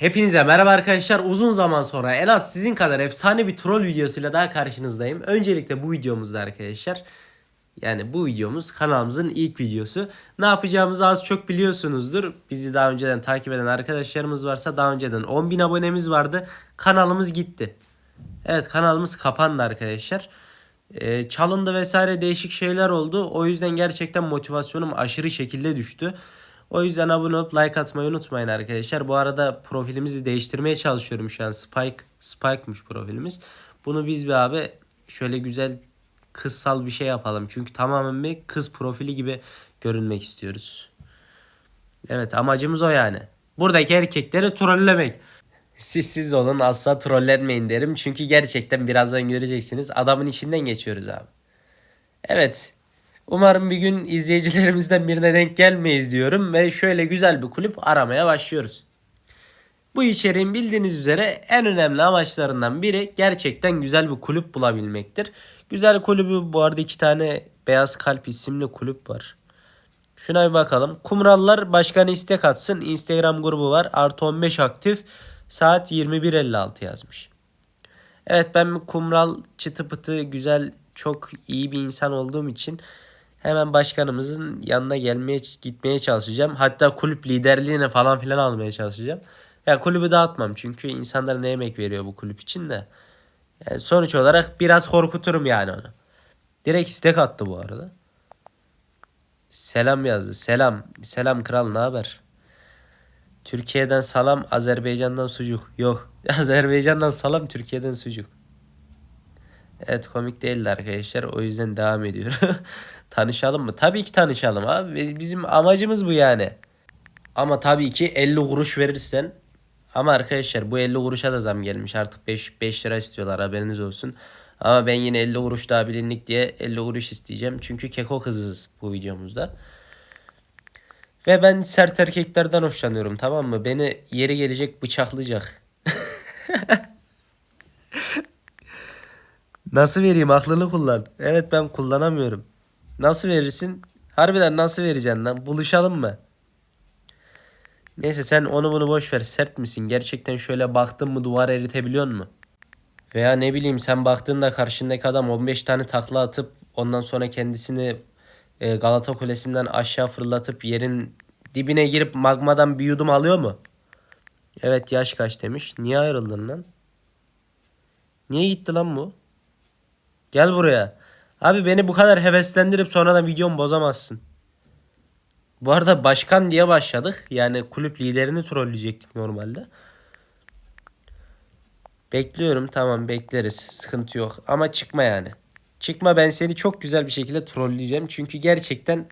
Hepinize merhaba arkadaşlar. Uzun zaman sonra en az sizin kadar efsane bir troll videosuyla daha karşınızdayım. Öncelikle bu videomuzda arkadaşlar yani bu videomuz kanalımızın ilk videosu. Ne yapacağımızı az çok biliyorsunuzdur. Bizi daha önceden takip eden arkadaşlarımız varsa daha önceden 10.000 abonemiz vardı. Kanalımız gitti. Evet kanalımız kapandı arkadaşlar. Ee, çalındı vesaire değişik şeyler oldu. O yüzden gerçekten motivasyonum aşırı şekilde düştü. O yüzden abone olup like atmayı unutmayın arkadaşlar. Bu arada profilimizi değiştirmeye çalışıyorum şu an. Spike, Spike'mış profilimiz. Bunu biz bir abi şöyle güzel kızsal bir şey yapalım. Çünkü tamamen bir kız profili gibi görünmek istiyoruz. Evet amacımız o yani. Buradaki erkekleri trollemek. Siz siz olun asla trollenmeyin derim. Çünkü gerçekten birazdan göreceksiniz. Adamın içinden geçiyoruz abi. Evet. Umarım bir gün izleyicilerimizden birine denk gelmeyiz diyorum. Ve şöyle güzel bir kulüp aramaya başlıyoruz. Bu içeriğin bildiğiniz üzere en önemli amaçlarından biri gerçekten güzel bir kulüp bulabilmektir. Güzel kulübü bu arada iki tane Beyaz Kalp isimli kulüp var. Şuna bir bakalım. Kumrallar başkanı istek atsın. Instagram grubu var. Artı 15 aktif. Saat 21.56 yazmış. Evet ben kumral çıtı pıtı güzel çok iyi bir insan olduğum için hemen başkanımızın yanına gelmeye gitmeye çalışacağım. Hatta kulüp liderliğine falan filan almaya çalışacağım. Ya kulübü dağıtmam çünkü insanlar ne emek veriyor bu kulüp için de. Yani sonuç olarak biraz korkuturum yani onu. Direkt istek attı bu arada. Selam yazdı. Selam. Selam kral ne haber? Türkiye'den salam, Azerbaycan'dan sucuk. Yok. Azerbaycan'dan salam, Türkiye'den sucuk. Evet komik değildi arkadaşlar. O yüzden devam ediyor. tanışalım mı? Tabii ki tanışalım abi. Biz- Bizim amacımız bu yani. Ama tabii ki 50 kuruş verirsen ama arkadaşlar bu 50 kuruşa da zam gelmiş. Artık 5, 5 lira istiyorlar haberiniz olsun. Ama ben yine 50 kuruş daha bilinlik diye 50 kuruş isteyeceğim. Çünkü keko kızız bu videomuzda. Ve ben sert erkeklerden hoşlanıyorum tamam mı? Beni yeri gelecek bıçaklayacak. Nasıl vereyim aklını kullan. Evet ben kullanamıyorum. Nasıl verirsin? Harbiden nasıl vereceksin lan? Buluşalım mı? Neyse sen onu bunu boş ver. Sert misin? Gerçekten şöyle baktın mı duvar eritebiliyor mu? Veya ne bileyim sen baktığında karşındaki adam 15 tane takla atıp ondan sonra kendisini e, Galata Kulesi'nden aşağı fırlatıp yerin dibine girip magmadan bir yudum alıyor mu? Evet yaş kaç demiş. Niye ayrıldın lan? Niye gitti lan bu? Gel buraya. Abi beni bu kadar heveslendirip sonradan videomu bozamazsın. Bu arada başkan diye başladık. Yani kulüp liderini trolleyecektik normalde. Bekliyorum tamam bekleriz. Sıkıntı yok. Ama çıkma yani. Çıkma ben seni çok güzel bir şekilde trolleyeceğim. Çünkü gerçekten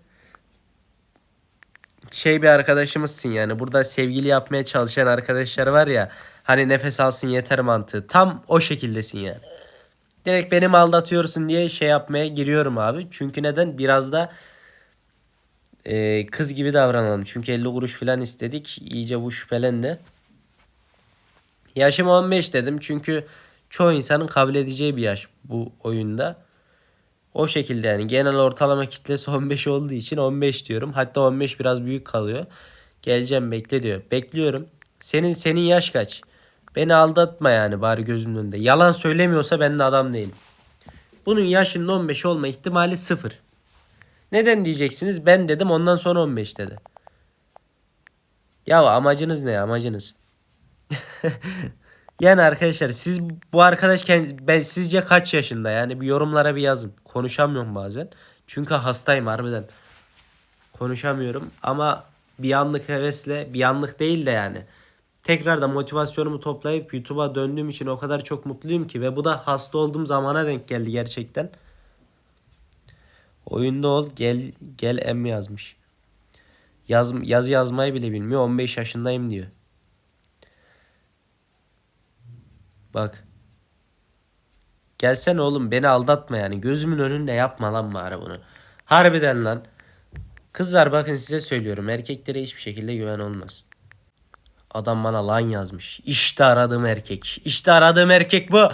şey bir arkadaşımızsın yani. Burada sevgili yapmaya çalışan arkadaşlar var ya. Hani nefes alsın yeter mantığı. Tam o şekildesin yani. Direkt beni mi aldatıyorsun diye şey yapmaya giriyorum abi. Çünkü neden? Biraz da e, kız gibi davranalım. Çünkü 50 kuruş falan istedik. İyice bu şüphelendi. Yaşım 15 dedim. Çünkü çoğu insanın kabul edeceği bir yaş bu oyunda. O şekilde yani genel ortalama kitlesi 15 olduğu için 15 diyorum. Hatta 15 biraz büyük kalıyor. Geleceğim bekle diyor. Bekliyorum. Senin senin yaş kaç? Beni aldatma yani bari gözümün önünde. Yalan söylemiyorsa ben de adam değilim. Bunun yaşının 15 olma ihtimali sıfır. Neden diyeceksiniz? Ben dedim ondan sonra 15 dedi. Ya amacınız ne amacınız? yani arkadaşlar siz bu arkadaş ben sizce kaç yaşında? Yani bir yorumlara bir yazın. Konuşamıyorum bazen. Çünkü hastayım harbiden. Konuşamıyorum ama bir anlık hevesle bir anlık değil de yani. Tekrar da motivasyonumu toplayıp YouTube'a döndüğüm için o kadar çok mutluyum ki ve bu da hasta olduğum zamana denk geldi gerçekten. Oyunda ol gel gel em yazmış. Yaz, yazı yazmayı bile bilmiyor. 15 yaşındayım diyor. Bak. Gelsene oğlum beni aldatma yani. Gözümün önünde yapma lan bari bunu. Harbiden lan. Kızlar bakın size söylüyorum. Erkeklere hiçbir şekilde güven olmaz. Adam bana lan yazmış. İşte aradığım erkek. İşte aradığım erkek bu.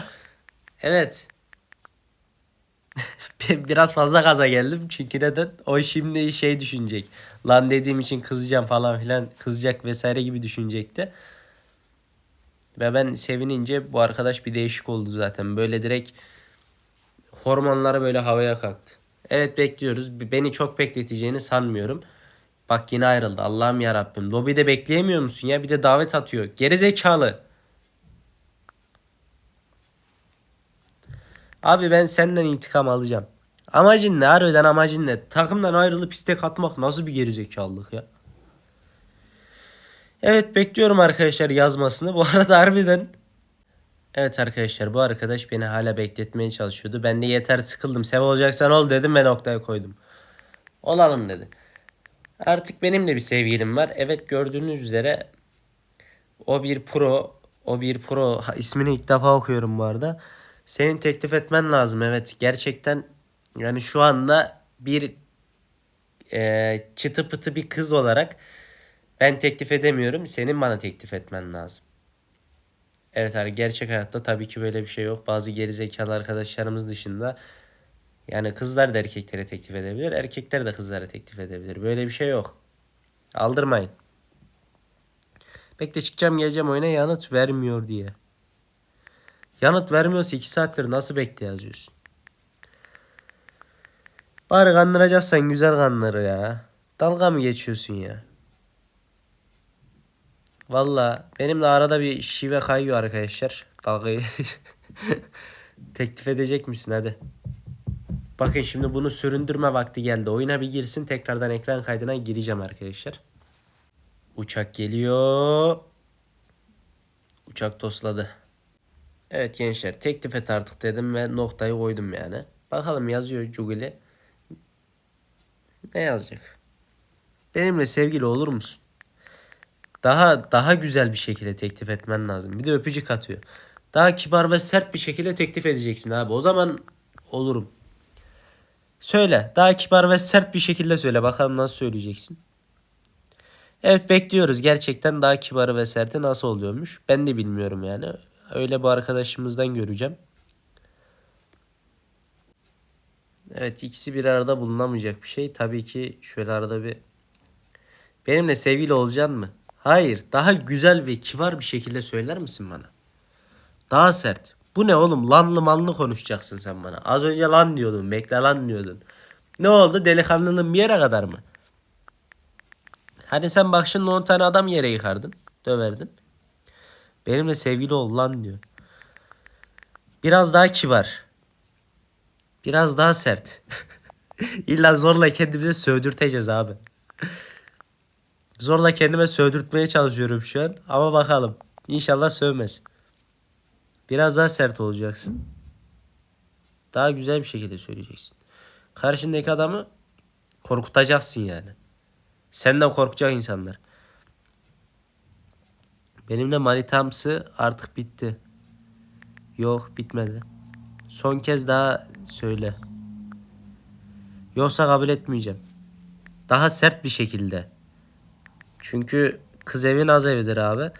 Evet. Biraz fazla gaza geldim. Çünkü neden? O şimdi şey düşünecek. Lan dediğim için kızacağım falan filan. Kızacak vesaire gibi düşünecekti. Ve ben sevinince bu arkadaş bir değişik oldu zaten. Böyle direkt hormonları böyle havaya kalktı. Evet bekliyoruz. Beni çok bekleteceğini sanmıyorum. Bak yine ayrıldı. Allah'ım ya Rabbim. Lobide bekleyemiyor musun ya? Bir de davet atıyor. Geri zekalı. Abi ben senden intikam alacağım. Amacın ne? Harbiden amacın ne? Takımdan ayrılıp istek atmak nasıl bir gerizekalılık ya? Evet bekliyorum arkadaşlar yazmasını. Bu arada harbiden Evet arkadaşlar bu arkadaş beni hala bekletmeye çalışıyordu. Ben de yeter sıkıldım. Sev olacaksan ol dedim ve noktaya koydum. Olalım dedi. Artık benim de bir sevgilim var. Evet gördüğünüz üzere o bir pro. O bir pro. Ha, ismini ilk defa okuyorum bu arada. Senin teklif etmen lazım. Evet gerçekten yani şu anda bir e, çıtı pıtı bir kız olarak ben teklif edemiyorum. Senin bana teklif etmen lazım. Evet abi gerçek hayatta tabii ki böyle bir şey yok. Bazı gerizekalı arkadaşlarımız dışında yani kızlar da erkeklere teklif edebilir. Erkekler de kızlara teklif edebilir. Böyle bir şey yok. Aldırmayın. Bekle çıkacağım geleceğim oyuna yanıt vermiyor diye. Yanıt vermiyorsa 2 saattir nasıl bekle yazıyorsun? Bari kandıracaksan güzel kanları ya. Dalga mı geçiyorsun ya? Valla benim de arada bir şive kayıyor arkadaşlar. Dalgayı teklif edecek misin hadi. Bakın şimdi bunu süründürme vakti geldi. Oyuna bir girsin tekrardan ekran kaydına gireceğim arkadaşlar. Uçak geliyor. Uçak tosladı. Evet gençler teklif et artık dedim ve noktayı koydum yani. Bakalım yazıyor Google. Ne yazacak? Benimle sevgili olur musun? Daha daha güzel bir şekilde teklif etmen lazım. Bir de öpücük atıyor. Daha kibar ve sert bir şekilde teklif edeceksin abi. O zaman olurum. Söyle. Daha kibar ve sert bir şekilde söyle. Bakalım nasıl söyleyeceksin. Evet bekliyoruz. Gerçekten daha kibarı ve serti nasıl oluyormuş. Ben de bilmiyorum yani. Öyle bu arkadaşımızdan göreceğim. Evet ikisi bir arada bulunamayacak bir şey. Tabii ki şöyle arada bir... Benimle sevgili olacaksın mı? Hayır. Daha güzel ve kibar bir şekilde söyler misin bana? Daha sert. Bu ne oğlum? Lanlı manlı konuşacaksın sen bana. Az önce lan diyordun. Bekle lan diyordun. Ne oldu? Delikanlının bir yere kadar mı? Hani sen bak şimdi 10 tane adam yere yıkardın. Döverdin. Benimle sevgili ol lan diyor. Biraz daha kibar. Biraz daha sert. İlla zorla kendimize sövdürteceğiz abi. Zorla kendime sövdürtmeye çalışıyorum şu an. Ama bakalım. İnşallah sövmez. Biraz daha sert olacaksın. Daha güzel bir şekilde söyleyeceksin. Karşındaki adamı korkutacaksın yani. Senden korkacak insanlar. Benimle manitamsı artık bitti. Yok bitmedi. Son kez daha söyle. Yoksa kabul etmeyeceğim. Daha sert bir şekilde. Çünkü kız evin az evidir abi.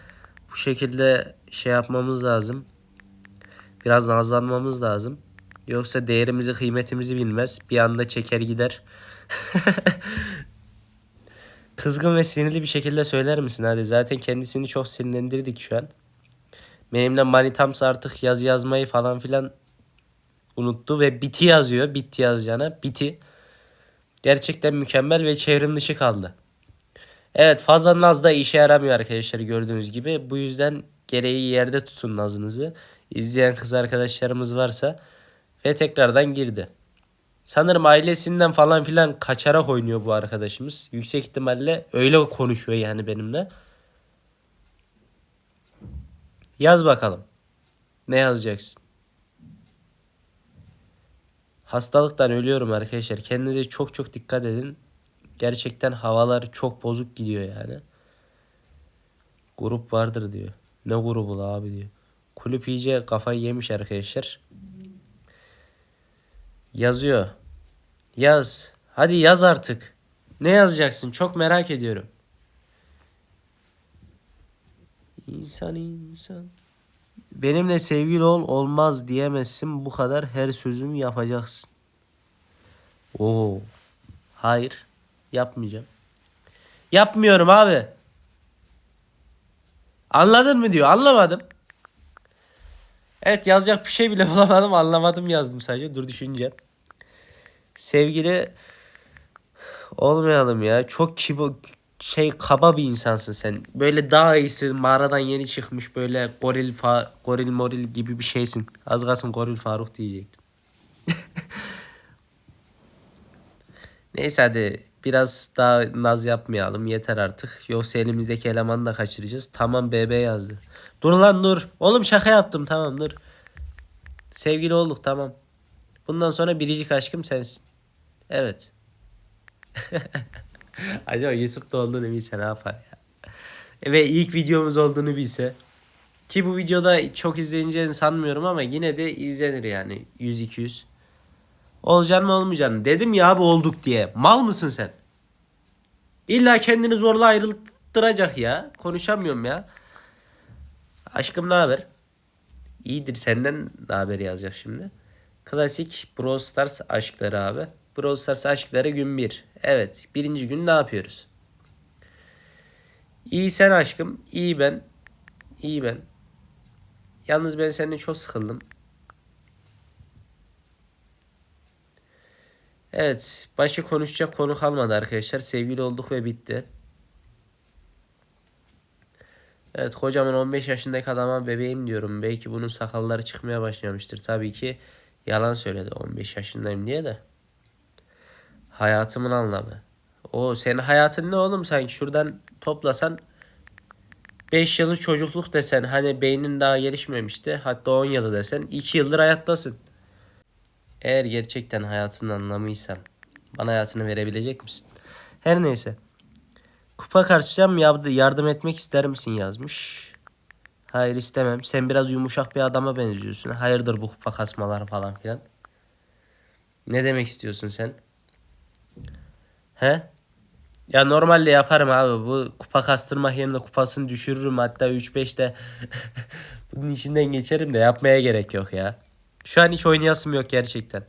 Bu şekilde şey yapmamız lazım. Biraz nazlanmamız lazım. Yoksa değerimizi kıymetimizi bilmez. Bir anda çeker gider. Kızgın ve sinirli bir şekilde söyler misin hadi? Zaten kendisini çok sinirlendirdik şu an. Benimle manitamsa artık yaz yazmayı falan filan unuttu ve biti yazıyor. Bitti yazacağına. Biti. Gerçekten mükemmel ve çevrim dışı kaldı. Evet fazla naz da işe yaramıyor arkadaşlar gördüğünüz gibi. Bu yüzden gereği yerde tutun nazınızı. İzleyen kız arkadaşlarımız varsa ve tekrardan girdi. Sanırım ailesinden falan filan kaçarak oynuyor bu arkadaşımız. Yüksek ihtimalle öyle konuşuyor yani benimle. Yaz bakalım. Ne yazacaksın? Hastalıktan ölüyorum arkadaşlar. Kendinize çok çok dikkat edin. Gerçekten havalar çok bozuk gidiyor yani. Grup vardır diyor. Ne grubu la abi diyor. Kulüp iyice kafayı yemiş arkadaşlar. Yazıyor. Yaz. Hadi yaz artık. Ne yazacaksın? Çok merak ediyorum. İnsan insan. Benimle sevgili ol olmaz diyemezsin. Bu kadar her sözümü yapacaksın. Oo. Hayır. Yapmayacağım. Yapmıyorum abi. Anladın mı diyor. Anlamadım. Evet yazacak bir şey bile bulamadım anlamadım yazdım sadece dur düşünce. Sevgili olmayalım ya çok kibo şey kaba bir insansın sen. Böyle daha iyisi mağaradan yeni çıkmış böyle goril fa goril moril gibi bir şeysin. Az kalsın goril Faruk diyecektim. Neyse hadi biraz daha naz yapmayalım yeter artık. Yoksa elimizdeki elemanı da kaçıracağız. Tamam BB yazdı. Dur lan dur. Oğlum şaka yaptım tamam dur. Sevgili olduk tamam. Bundan sonra biricik aşkım sensin. Evet. Acaba YouTube'da olduğunu bilse ne yapar ya. Ve ilk videomuz olduğunu bilse. Ki bu videoda çok izleneceğini sanmıyorum ama yine de izlenir yani 100-200. Olacaksın mı olmayacaksın mı? Dedim ya abi olduk diye. Mal mısın sen? İlla kendini zorla ayrıltıracak ya. Konuşamıyorum ya. Aşkım ne haber? İyidir senden ne haber yazacak şimdi. Klasik Brawl Stars aşkları abi. Brawl Stars aşkları gün 1. Evet birinci gün ne yapıyoruz? İyi sen aşkım. iyi ben. iyi ben. Yalnız ben seninle çok sıkıldım. Evet. Başka konuşacak konu kalmadı arkadaşlar. Sevgili olduk ve bitti. Evet kocaman 15 yaşındaki adama bebeğim diyorum. Belki bunun sakalları çıkmaya başlamıştır. Tabii ki yalan söyledi 15 yaşındayım diye de. Hayatımın anlamı. O senin hayatın ne oğlum sanki şuradan toplasan 5 yılı çocukluk desen hani beynin daha gelişmemişti. Hatta 10 yılı desen 2 yıldır hayattasın. Eğer gerçekten hayatın anlamıysa bana hayatını verebilecek misin? Her neyse. Kupa karşılayacağım yardım, etmek ister misin yazmış. Hayır istemem. Sen biraz yumuşak bir adama benziyorsun. Hayırdır bu kupa kasmalar falan filan. Ne demek istiyorsun sen? He? Ya normalde yaparım abi. Bu kupa kastırma yerine kupasını düşürürüm. Hatta 3-5'te bunun içinden geçerim de yapmaya gerek yok ya. Şu an hiç oynayasım yok gerçekten.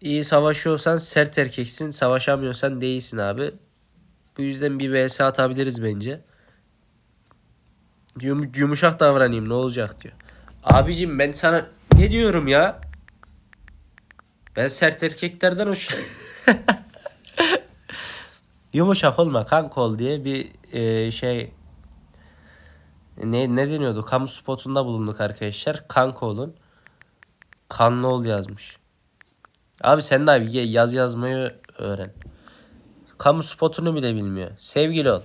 İyi savaşıyorsan sert erkeksin. Savaşamıyorsan değilsin abi. Bu yüzden bir vs atabiliriz bence. Yum- yumuşak davranayım ne olacak diyor. Abicim ben sana ne diyorum ya? Ben sert erkeklerden hoş. Yumuşak olma kanka ol diye bir e, şey ne ne deniyordu? Kamu spotunda bulunduk arkadaşlar. Kanka olun. Kanlı ol yazmış. Abi sen de abi yaz yazmayı öğren. Kamu spotunu bile bilmiyor. Sevgili ol.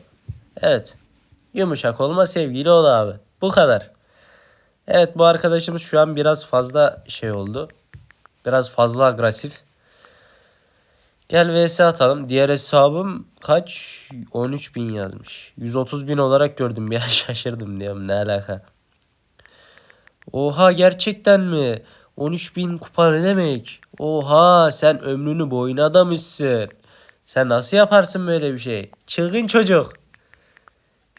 Evet. Yumuşak olma sevgili ol abi. Bu kadar. Evet bu arkadaşımız şu an biraz fazla şey oldu. Biraz fazla agresif. Gel vs atalım. Diğer hesabım kaç? 13 bin yazmış. 130 bin olarak gördüm. Bir an şaşırdım diyorum. Ne alaka? Oha gerçekten mi? 13 bin kupa ne demek? Oha sen ömrünü boyuna adamışsın. Sen nasıl yaparsın böyle bir şey? Çılgın çocuk.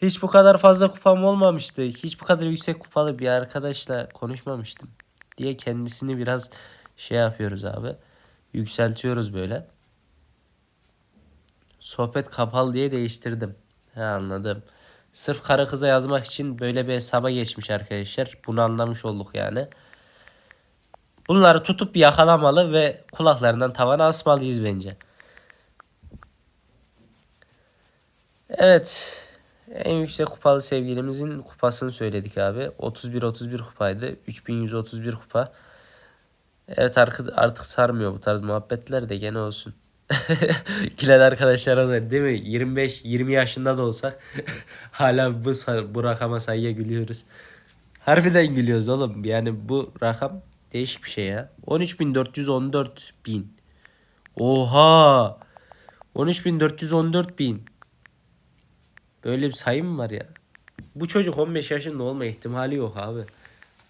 Hiç bu kadar fazla kupam olmamıştı. Hiç bu kadar yüksek kupalı bir arkadaşla konuşmamıştım. Diye kendisini biraz şey yapıyoruz abi. Yükseltiyoruz böyle. Sohbet kapalı diye değiştirdim. He anladım. Sırf karı kıza yazmak için böyle bir hesaba geçmiş arkadaşlar. Bunu anlamış olduk yani. Bunları tutup yakalamalı ve kulaklarından tavana asmalıyız bence. Evet. En yüksek kupalı sevgilimizin kupasını söyledik abi. 31-31 kupaydı. 3131 kupa. Evet artık, sarmıyor bu tarz muhabbetler de gene olsun. Gülen arkadaşlar olsaydı değil mi? 25-20 yaşında da olsak hala bu, bu rakama sayıya gülüyoruz. Harbiden gülüyoruz oğlum. Yani bu rakam değişik bir şey ya. 13.414 bin. Oha! 13.414 bin. Böyle bir sayı mı var ya? Bu çocuk 15 yaşında olma ihtimali yok abi.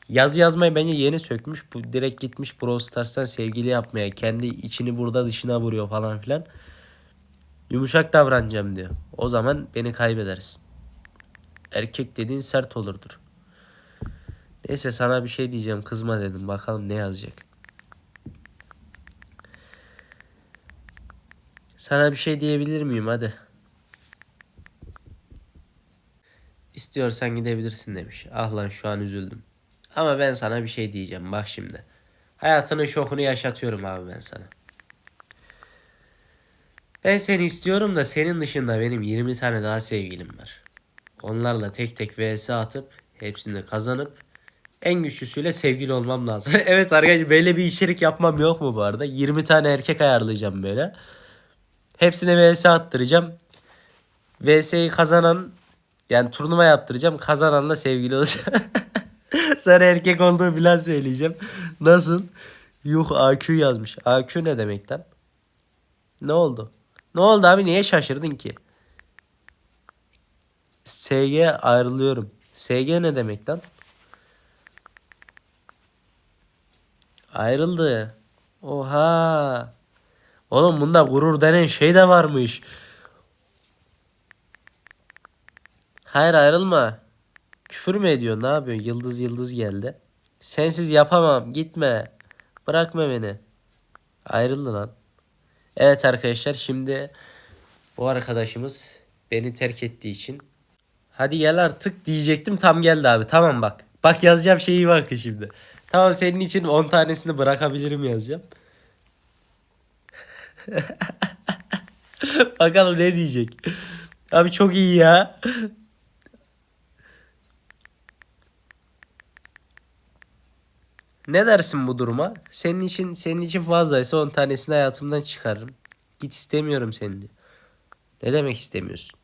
Yaz yazmayı bence yeni sökmüş. Bu direkt gitmiş Brawl Stars'tan sevgili yapmaya. Kendi içini burada dışına vuruyor falan filan. Yumuşak davranacağım diyor. O zaman beni kaybedersin. Erkek dediğin sert olurdur. Neyse sana bir şey diyeceğim. Kızma dedim. Bakalım ne yazacak. Sana bir şey diyebilir miyim? Hadi. İstiyorsan gidebilirsin demiş. Ah lan şu an üzüldüm. Ama ben sana bir şey diyeceğim bak şimdi. Hayatının şokunu yaşatıyorum abi ben sana. Ben seni istiyorum da senin dışında benim 20 tane daha sevgilim var. Onlarla tek tek vs atıp hepsini kazanıp en güçlüsüyle sevgili olmam lazım. evet arkadaşlar böyle bir içerik yapmam yok mu bu arada? 20 tane erkek ayarlayacağım böyle. Hepsine vs attıracağım. VS'yi kazanan yani turnuva yaptıracağım. Kazananla sevgili olacağım. Sonra erkek olduğu bilen söyleyeceğim. Nasıl? Yuh AQ yazmış. AQ ne demek lan? Ne oldu? Ne oldu abi? Niye şaşırdın ki? SG ayrılıyorum. SG ne demek lan? Ayrıldı. Oha. Oğlum bunda gurur denen şey de varmış. Hayır ayrılma. Küfür mü ediyorsun? Ne yapıyorsun? Yıldız yıldız geldi. Sensiz yapamam. Gitme. Bırakma beni. Ayrıldı lan. Evet arkadaşlar şimdi bu arkadaşımız beni terk ettiği için hadi gel artık diyecektim tam geldi abi. Tamam bak. Bak yazacağım şeyi bakın şimdi. Tamam senin için 10 tanesini bırakabilirim yazacağım. Bakalım ne diyecek. Abi çok iyi ya. Ne dersin bu duruma? Senin için senin için fazlaysa 10 tanesini hayatımdan çıkarırım. Git istemiyorum seni. diyor. Ne demek istemiyorsun?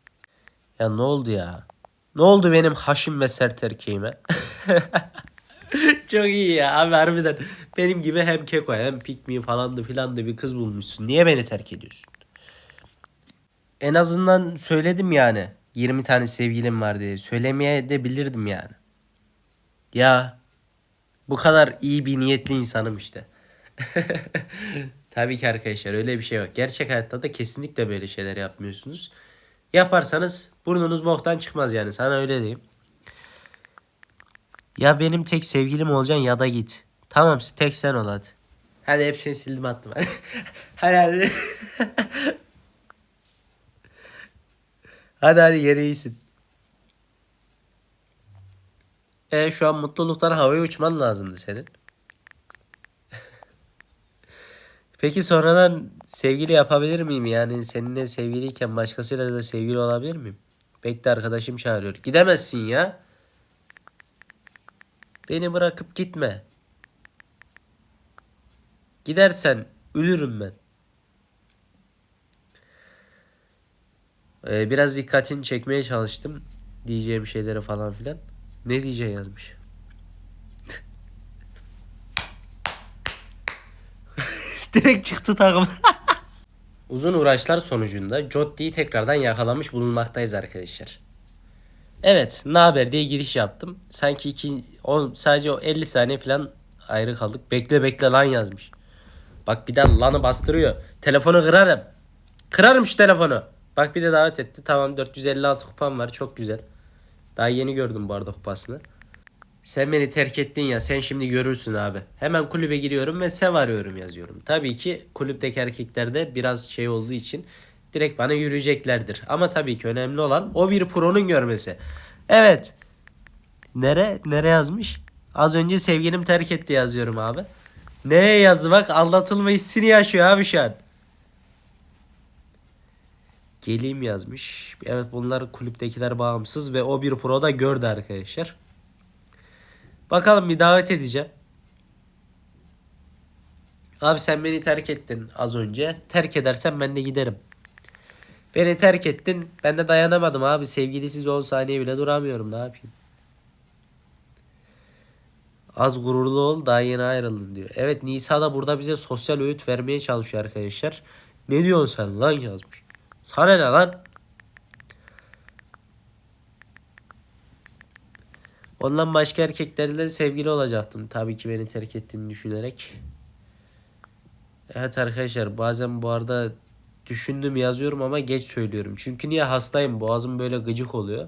Ya ne oldu ya? Ne oldu benim haşim ve sert erkeğime? Çok iyi ya abi harbiden. Benim gibi hem keko hem pick me falan da filan da bir kız bulmuşsun. Niye beni terk ediyorsun? En azından söyledim yani. 20 tane sevgilim var diye. Söylemeye de bilirdim yani. Ya bu kadar iyi bir niyetli insanım işte. Tabii ki arkadaşlar öyle bir şey yok. Gerçek hayatta da kesinlikle böyle şeyler yapmıyorsunuz. Yaparsanız burnunuz boktan çıkmaz yani sana öyle diyeyim. Ya benim tek sevgilim olacaksın ya da git. Tamam tek sen ol hadi. Hadi hepsini sildim attım hadi. hadi hadi. hadi yere iyisin. E şu an mutluluktan havaya uçman lazımdı senin. Peki sonradan sevgili yapabilir miyim? Yani seninle sevgiliyken başkasıyla da sevgili olabilir miyim? Bekle arkadaşım çağırıyor. Gidemezsin ya. Beni bırakıp gitme. Gidersen ölürüm ben. Ee, biraz dikkatini çekmeye çalıştım. Diyeceğim şeylere falan filan. Ne diyeceğim yazmış. Direkt çıktı takım. Uzun uğraşlar sonucunda Jotti'yi tekrardan yakalamış bulunmaktayız arkadaşlar. Evet, ne haber diye giriş yaptım. Sanki iki, on, sadece o 50 saniye falan ayrı kaldık. Bekle bekle lan yazmış. Bak bir daha lanı bastırıyor. Telefonu kırarım. Kırarım şu telefonu. Bak bir de davet etti. Tamam 456 kupam var. Çok güzel. Daha yeni gördüm bu arada kupasını. Sen beni terk ettin ya sen şimdi görürsün abi. Hemen kulübe giriyorum ve sev arıyorum yazıyorum. Tabii ki kulüpteki erkeklerde biraz şey olduğu için direkt bana yürüyeceklerdir. Ama tabii ki önemli olan o bir pro'nun görmesi. Evet. Nere? Nere yazmış? Az önce sevgilim terk etti yazıyorum abi. Neye yazdı bak aldatılma hissini yaşıyor abi şu an. Geleyim yazmış. Evet bunlar kulüptekiler bağımsız ve o bir pro da gördü arkadaşlar. Bakalım bir davet edeceğim. Abi sen beni terk ettin az önce. Terk edersen ben de giderim. Beni terk ettin. Ben de dayanamadım abi. Sevgilisiz 10 saniye bile duramıyorum. Ne yapayım? Az gururlu ol daha yeni ayrıldın diyor. Evet Nisa da burada bize sosyal öğüt vermeye çalışıyor arkadaşlar. Ne diyorsun sen lan yazmış. Sana ne lan? Ondan başka erkeklerle sevgili olacaktım. Tabii ki beni terk ettiğini düşünerek. Evet arkadaşlar bazen bu arada düşündüm yazıyorum ama geç söylüyorum. Çünkü niye hastayım boğazım böyle gıcık oluyor.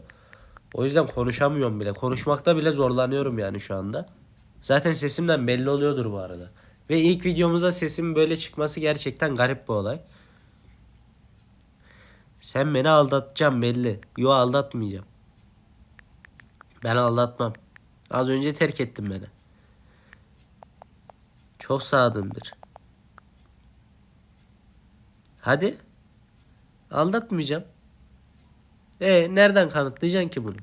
O yüzden konuşamıyorum bile. Konuşmakta bile zorlanıyorum yani şu anda. Zaten sesimden belli oluyordur bu arada. Ve ilk videomuzda sesim böyle çıkması gerçekten garip bir olay. Sen beni aldatacaksın belli. Yo aldatmayacağım. Ben aldatmam. Az önce terk ettin beni. Çok sadımdır. Hadi. Aldatmayacağım. E nereden kanıtlayacaksın ki bunu?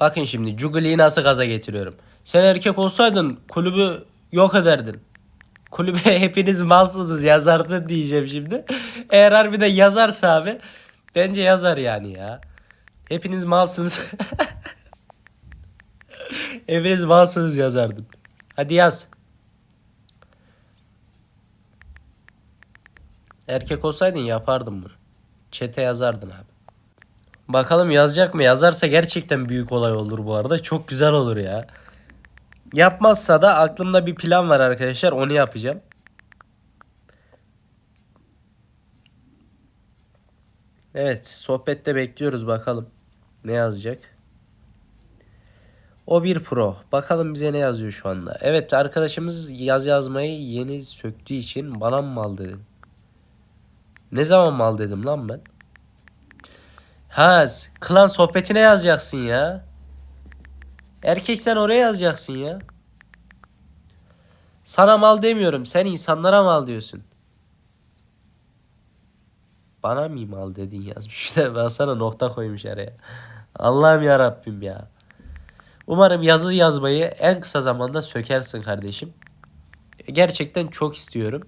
Bakın şimdi Juggly'yi nasıl gaza getiriyorum. Sen erkek olsaydın kulübü yok ederdin. Kulübe hepiniz malsınız yazardı diyeceğim şimdi. Eğer harbiden yazarsa abi bence yazar yani ya. Hepiniz malsınız. hepiniz malsınız yazardım. Hadi yaz. Erkek olsaydın yapardın bunu. Çete yazardın abi. Bakalım yazacak mı? Yazarsa gerçekten büyük olay olur bu arada. Çok güzel olur ya. Yapmazsa da aklımda bir plan var arkadaşlar. Onu yapacağım. Evet, sohbette bekliyoruz bakalım. Ne yazacak? O bir pro. Bakalım bize ne yazıyor şu anda. Evet arkadaşımız yaz yazmayı yeni söktüğü için bana mı mal dedin? Ne zaman mal dedim lan ben? Ha, klan sohbetine yazacaksın ya. Erkek sen oraya yazacaksın ya. Sana mal demiyorum. Sen insanlara mal diyorsun. Bana mı mal dedin yazmış. İşte ben sana nokta koymuş araya. Allah'ım ya Rabbim ya. Umarım yazı yazmayı en kısa zamanda sökersin kardeşim. Gerçekten çok istiyorum.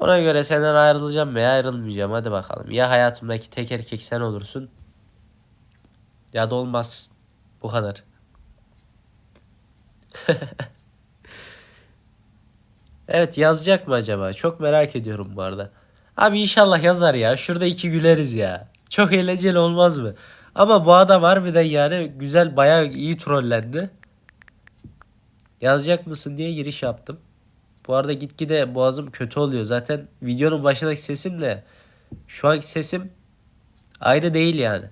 Ona göre senden ayrılacağım veya ayrılmayacağım. Hadi bakalım. Ya hayatımdaki tek erkek sen olursun. Ya da olmaz. Bu kadar. evet yazacak mı acaba? Çok merak ediyorum bu arada. Abi inşallah yazar ya. Şurada iki güleriz ya. Çok eğlenceli olmaz mı? Ama bu adam harbiden yani güzel bayağı iyi trollendi. Yazacak mısın diye giriş yaptım. Bu arada gitgide boğazım kötü oluyor. Zaten videonun başındaki sesimle şu anki sesim ayrı değil yani.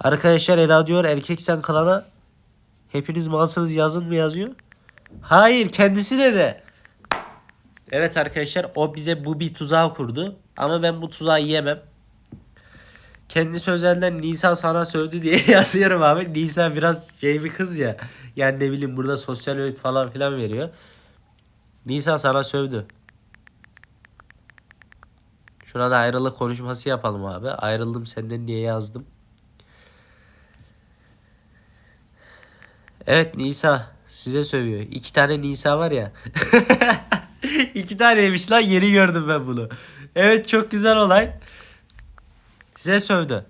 Arkadaşlar Ela diyor erkek sen klana hepiniz malsınız yazın mı yazıyor? Hayır kendisi dedi. Evet arkadaşlar o bize bu bir tuzağı kurdu. Ama ben bu tuzağı yiyemem. Kendi sözlerden Nisa sana sövdü diye yazıyorum abi. Nisa biraz şey bir kız ya. Yani ne bileyim burada sosyal öğüt falan filan veriyor. Nisa sana sövdü. Şuna da ayrılık konuşması yapalım abi. Ayrıldım senden diye yazdım. Evet Nisa size sövüyor. İki tane Nisa var ya. İki taneymiş lan yeni gördüm ben bunu. Evet çok güzel olay. Size sövdü.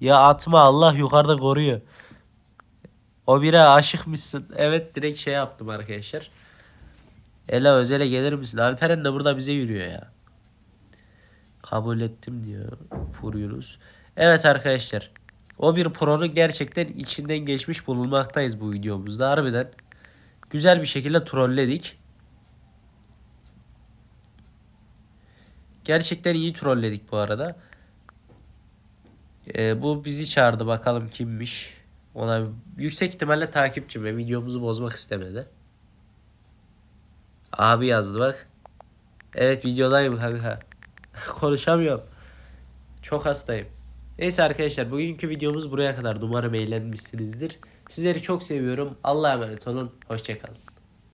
Ya atma Allah yukarıda koruyor. O bire aşıkmışsın. Evet direkt şey yaptım arkadaşlar. Ela özele gelir misin? Alperen de burada bize yürüyor ya. Kabul ettim diyor Furyunuz. Evet arkadaşlar. O bir pro'nun gerçekten içinden geçmiş bulunmaktayız bu videomuzda. Harbiden güzel bir şekilde trolledik. Gerçekten iyi trolledik bu arada. Ee, bu bizi çağırdı bakalım kimmiş. Ona yüksek ihtimalle takipçi ve videomuzu bozmak istemedi. Abi yazdı bak. Evet videodayım kanka. Konuşamıyorum. Çok hastayım. Neyse arkadaşlar bugünkü videomuz buraya kadar. Umarım eğlenmişsinizdir. Sizleri çok seviyorum. Allah'a emanet olun. Hoşçakalın.